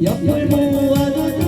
옆을 모아도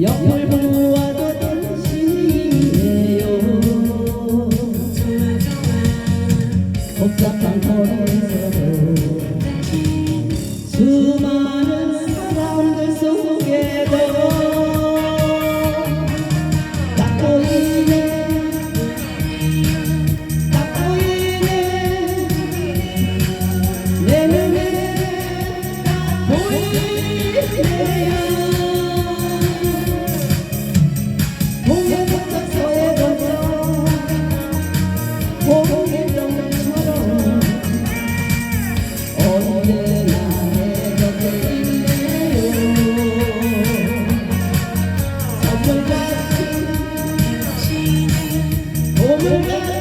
옆을 보아도 던지네요. 복잡한 거리에서도 수많은 사람들 속에도 딱 보이네. 딱 보이네. 내 눈에 딱 보이네. Thank you.